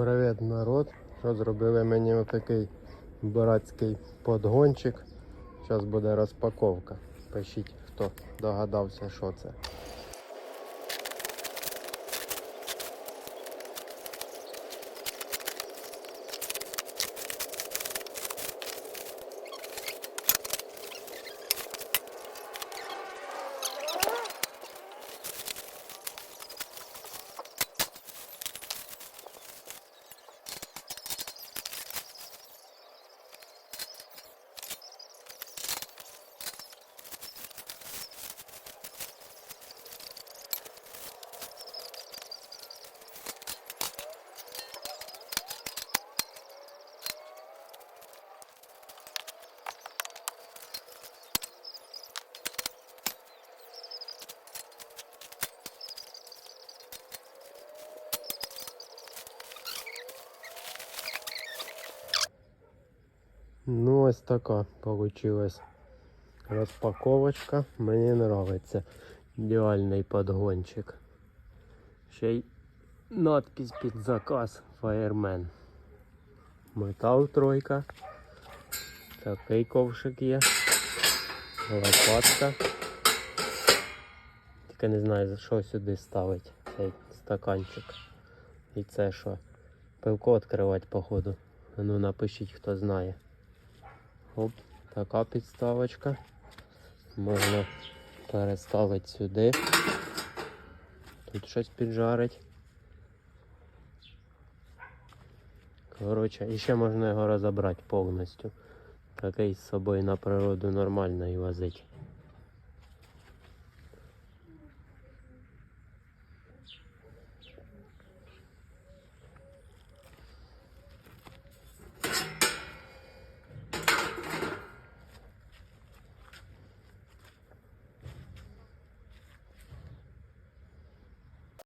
Привіт, народ! Що зробили мені отакий братський подгончик. Зараз буде розпаковка. Пишіть, хто догадався, що це. Ну, ось така получилась розпаковочка. Мені подобається. Ідеальний подгончик. Ще й надпись під заказ Fireman. Метал тройка. Такий ковшик є. Лопатка. Тільки не знаю за що сюди ставить цей стаканчик. І це що? Пивко відкривати походу. Ну напишіть, хто знає. Оп, така підставочка. Можна переставити сюди. Тут щось піджарить. Коротше, і ще можна його розібрати повністю. Такий з собою на природу нормально і возить.